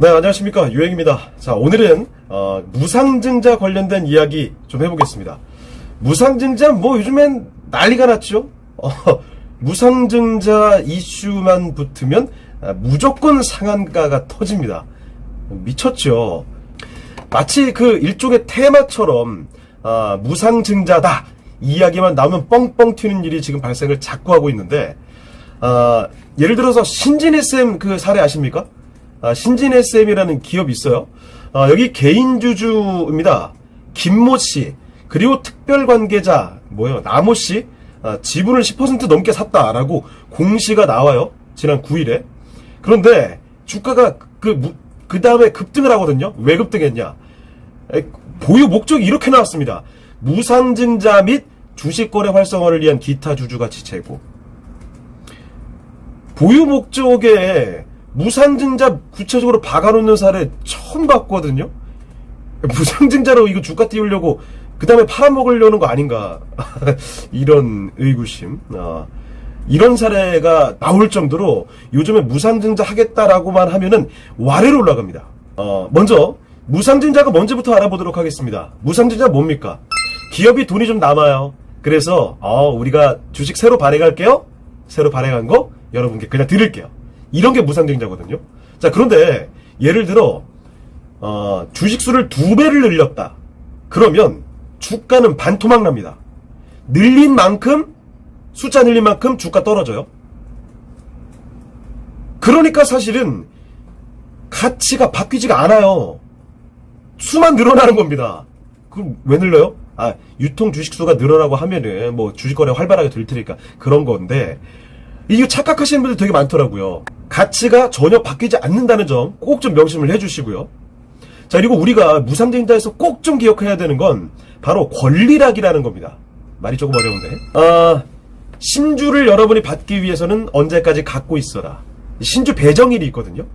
네, 안녕하십니까. 유행입니다. 자, 오늘은, 어, 무상증자 관련된 이야기 좀 해보겠습니다. 무상증자, 뭐, 요즘엔 난리가 났죠? 어, 무상증자 이슈만 붙으면, 아, 무조건 상한가가 터집니다. 미쳤죠? 마치 그 일종의 테마처럼, 아, 무상증자다! 이야기만 나오면 뻥뻥 튀는 일이 지금 발생을 자꾸 하고 있는데, 아, 예를 들어서 신진희 쌤 그 사례 아십니까? 아, 신진혜 쌤이라는 기업이 있어요. 아, 여기 개인 주주입니다. 김모 씨 그리고 특별 관계자 뭐예요 나모 씨 아, 지분을 10% 넘게 샀다라고 공시가 나와요. 지난 9일에. 그런데 주가가 그 그 다음에 급등을 하거든요. 왜 급등했냐? 에, 보유 목적이 이렇게 나왔습니다. 무상증자 및 주식거래 활성화를 위한 기타 주주 가치 제고. 보유 목적에 무상증자 구체적으로 박아놓는 사례 처음 봤거든요. 무상증자로 이거 주가 띄우려고 그 다음에 팔아먹으려는 거 아닌가 이런 의구심. 아, 이런 사례가 나올 정도로 요즘에 무상증자 하겠다라고만 하면은 와래로 올라갑니다. 어, 먼저 무상증자가 뭔지부터 알아보도록 하겠습니다. 무상증자 뭡니까? 기업이 돈이 좀 남아요. 그래서 어, 우리가 주식 새로 발행할게요. 새로 발행한 거 여러분께 그냥 드릴게요. 이런 게 무상증자거든요. 자, 그런데 예를 들어 어, 주식수를 두 배를 늘렸다. 그러면 주가는 반토막 납니다. 늘린 만큼 숫자 늘린 만큼 주가 떨어져요. 그러니까 사실은 가치가 바뀌지가 않아요. 수만 늘어나는 겁니다. 그럼 왜 늘려요? 아, 유통 주식수가 늘어나고 하면은 뭐 주식 거래 활발하게 될 테니까 그런 건데 이거 착각하시는 분들 되게 많더라고요. 가치가 전혀 바뀌지 않는다는 점 꼭 좀 명심을 해주시고요. 자, 그리고 우리가 무상증자에서 꼭 좀 기억해야 되는 건 바로 권리락이라는 겁니다. 말이 조금 어려운데. 아, 신주를 여러분이 받기 위해서는 언제까지 갖고 있어라. 신주 배정일이 있거든요.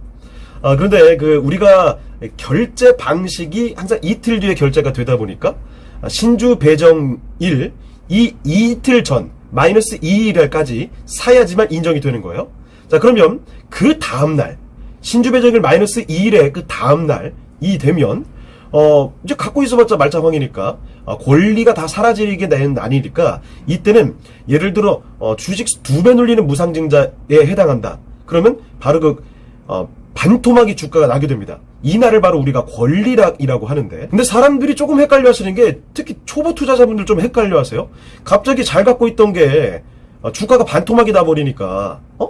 아, 그런데 그 우리가 결제 방식이 항상 이틀 뒤에 결제가 되다 보니까 아, 신주 배정일 이 이틀 전 마이너스 2일까지 사야지만 인정이 되는 거예요. 자, 그러면 그 다음날, 신주 배정일 마이너스 2일에 그 다음날 이 되면, 어, 이제 갖고 있어봤자 말짱황이니까, 어, 권리가 다 사라지게 되는 날이니까, 이때는 예를 들어, 어, 주식 두 배 눌리는 무상증자에 해당한다. 그러면 바로 그, 어, 반토막이 주가가 나게 됩니다. 이 날을 바로 우리가 권리락이라고 하는데 근데 사람들이 조금 헷갈려 하시는 게 특히 초보 투자자분들 좀 헷갈려 하세요. 갑자기 잘 갖고 있던 게 어, 주가가 반토막이 나버리니까 어?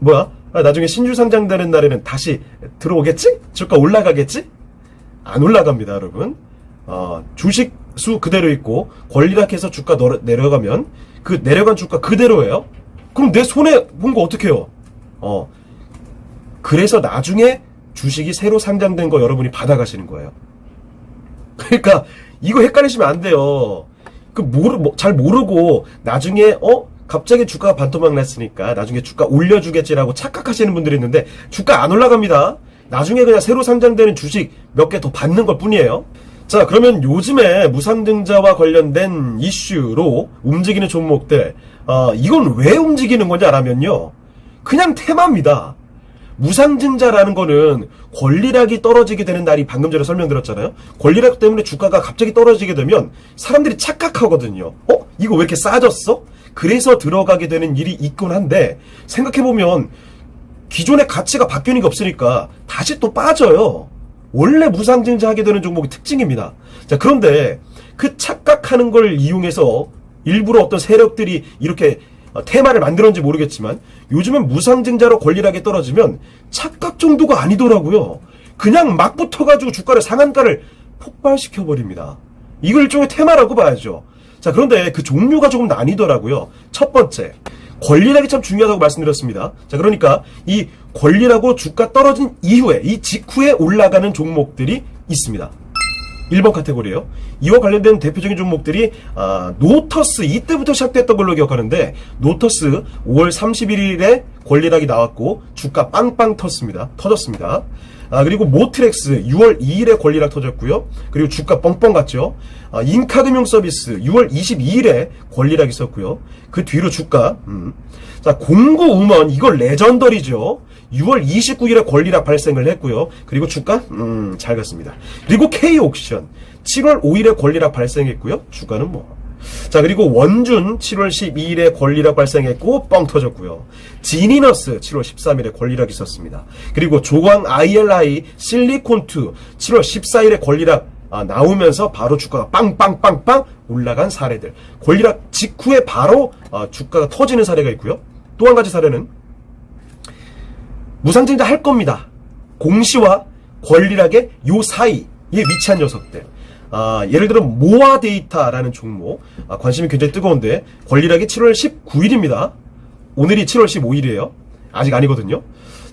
뭐야? 아, 나중에 신주 상장 되는 날에는 다시 들어오겠지? 주가 올라가겠지? 안 올라갑니다, 여러분. 어, 주식 수 그대로 있고 권리락해서 주가 내려가면 그 내려간 주가 그대로예요. 그럼 내 손에 본 거 어떻게 해요? 어, 그래서 나중에 주식이 새로 상장된 거 여러분이 받아가시는 거예요. 그러니까 이거 헷갈리시면 안 돼요. 그 모르 뭐, 잘 모르고 나중에 어 갑자기 주가가 반토막 났으니까 나중에 주가 올려주겠지라고 착각하시는 분들이 있는데 주가 안 올라갑니다. 나중에 그냥 새로 상장되는 주식 몇 개 더 받는 것 뿐이에요. 자, 그러면 요즘에 무상증자와 관련된 이슈로 움직이는 종목들, 어, 이건 왜 움직이는 거냐라면요. 그냥 테마입니다. 무상증자라는 거는 권리락이 떨어지게 되는 날이 방금 전에 설명드렸잖아요. 권리락 때문에 주가가 갑자기 떨어지게 되면 사람들이 착각하거든요. 어? 이거 왜 이렇게 싸졌어? 그래서 들어가게 되는 일이 있곤 한데 생각해보면 기존의 가치가 바뀌는 게 없으니까 다시 또 빠져요. 원래 무상증자 하게 되는 종목의 특징입니다. 자, 그런데 그 착각하는 걸 이용해서 일부러 어떤 세력들이 이렇게 어, 테마를 만들었는지 모르겠지만 요즘은 무상증자로 권리락이 떨어지면 착각 정도가 아니더라고요. 그냥 막 붙어가지고 주가를 상한가를 폭발시켜 버립니다. 이걸 일종의 테마라고 봐야죠. 자 그런데 그 종류가 조금 나뉘더라고요. 첫 번째 권리락이 참 중요하다고 말씀드렸습니다. 자 그러니까 이 권리라고 주가 떨어진 이후에 이 직후에 올라가는 종목들이 있습니다. 1번 카테고리예요. 이와 관련된 대표적인 종목들이 아, 노터스 이때부터 시작됐던 걸로 기억하는데 노터스 5월 31일에 권리락이 나왔고 주가 빵빵 텄습니다. 터졌습니다. 아, 그리고 모트렉스 6월 2일에 권리락 터졌고요. 그리고 주가 뻥뻥 갔죠. 아, 인카금융 서비스 6월 22일에 권리락 있었고요. 그 뒤로 주가 음. 자 공구 우먼 이거 레전더리죠. 6월 29일에 권리락 발생을 했고요. 그리고 주가 음, 잘 갔습니다. 그리고 K옥션 7월 5일에 권리락 발생했고요. 주가는 뭐 자, 그리고 원준 7월 12일에 권리락 발생했고 뻥 터졌고요. 지니너스 7월 13일에 권리락 있었습니다. 그리고 조광 ILI 실리콘2 7월 14일에 권리락 아, 나오면서 바로 주가가 빵빵빵빵 올라간 사례들. 권리락 직후에 바로 아, 주가가 터지는 사례가 있고요. 또 한 가지 사례는 무상증자 할 겁니다. 공시와 권리락의 요 사이에 위치한 녀석들. 아, 예를 들어 모아 데이터라는 종목 아, 관심이 굉장히 뜨거운데 권리락이 7월 19일입니다. 오늘이 7월 15일이에요. 아직 아니거든요.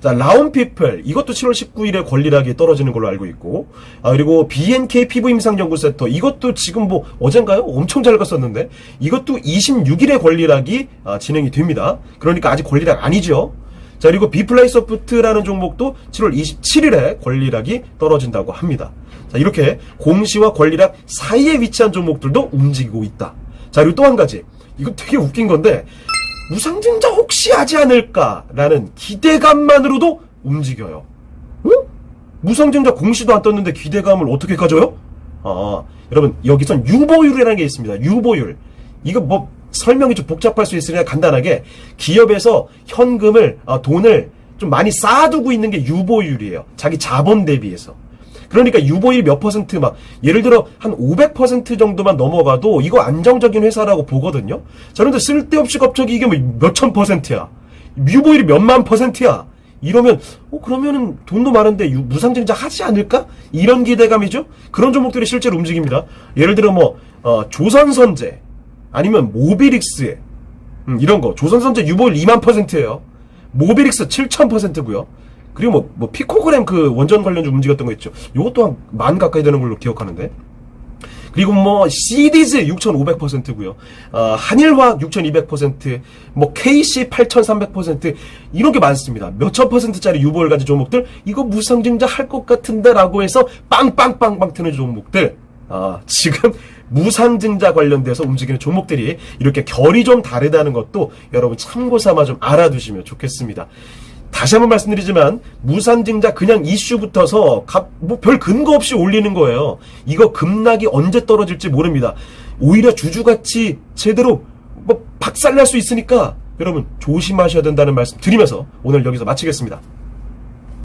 자, 라운피플 이것도 7월 19일에 권리락이 떨어지는 걸로 알고 있고 아, 그리고 BNK 피부 임상 연구 센터 이것도 지금 뭐 어젠가요? 엄청 잘 갔었는데 이것도 26일에 권리락이 아, 진행이 됩니다. 그러니까 아직 권리락 아니죠. 자, 그리고 비플라이 소프트라는 종목도 7월 27일에 권리락이 떨어진다고 합니다. 자, 이렇게 공시와 권리락 사이에 위치한 종목들도 움직이고 있다. 자, 그리고 또 한 가지. 이거 되게 웃긴 건데, 무상증자 혹시 하지 않을까라는 기대감만으로도 움직여요. 어? 무상증자 공시도 안 떴는데 기대감을 어떻게 가져요? 아, 여러분, 여기선 유보율이라는 게 있습니다. 유보율. 이거 뭐 설명이 좀 복잡할 수 있으니까 간단하게 기업에서 현금을, 아, 돈을 좀 많이 쌓아두고 있는 게 유보율이에요. 자기 자본 대비해서. 그러니까 유보율 몇 퍼센트 막 예를 들어 한 500% 정도만 넘어가도 이거 안정적인 회사라고 보거든요. 자, 그런데 쓸데없이 갑자기 이게 뭐 몇천 퍼센트야. 유보율이 몇만 퍼센트야. 이러면 어 그러면은 돈도 많은데 유- 무상증자 하지 않을까? 이런 기대감이죠. 그런 종목들이 실제로 움직입니다. 예를 들어 뭐 어, 조선선제 아니면 모비릭스 음, 이런 거 조선선제 유보율 2만 퍼센트예요. 모비릭스 7천 퍼센트고요. 그리고 뭐, 뭐 피코그램 그 원전 관련주 움직였던 거 있죠. 요것도 한만 가까이 되는 걸로 기억하는데. 그리고 뭐 CD즈 6,500%고요. 어, 한일화학 6,200%, 뭐 KC 8,300% 이런 게 많습니다. 몇천 퍼센트짜리 유보율 가진 종목들 이거 무상증자 할 것 같은데라고 해서 빵빵빵빵 트는 종목들. 아, 지금 무상증자 관련돼서 움직이는 종목들이 이렇게 결이 좀 다르다는 것도 여러분 참고 삼아 좀 알아두시면 좋겠습니다. 다시 한번 말씀드리지만 무상증자 그냥 이슈 붙어서 뭐 별 근거 없이 올리는 거예요. 이거 급락이 언제 떨어질지 모릅니다. 오히려 주주가치 제대로 뭐 박살날 수 있으니까 여러분 조심하셔야 된다는 말씀 드리면서 오늘 여기서 마치겠습니다.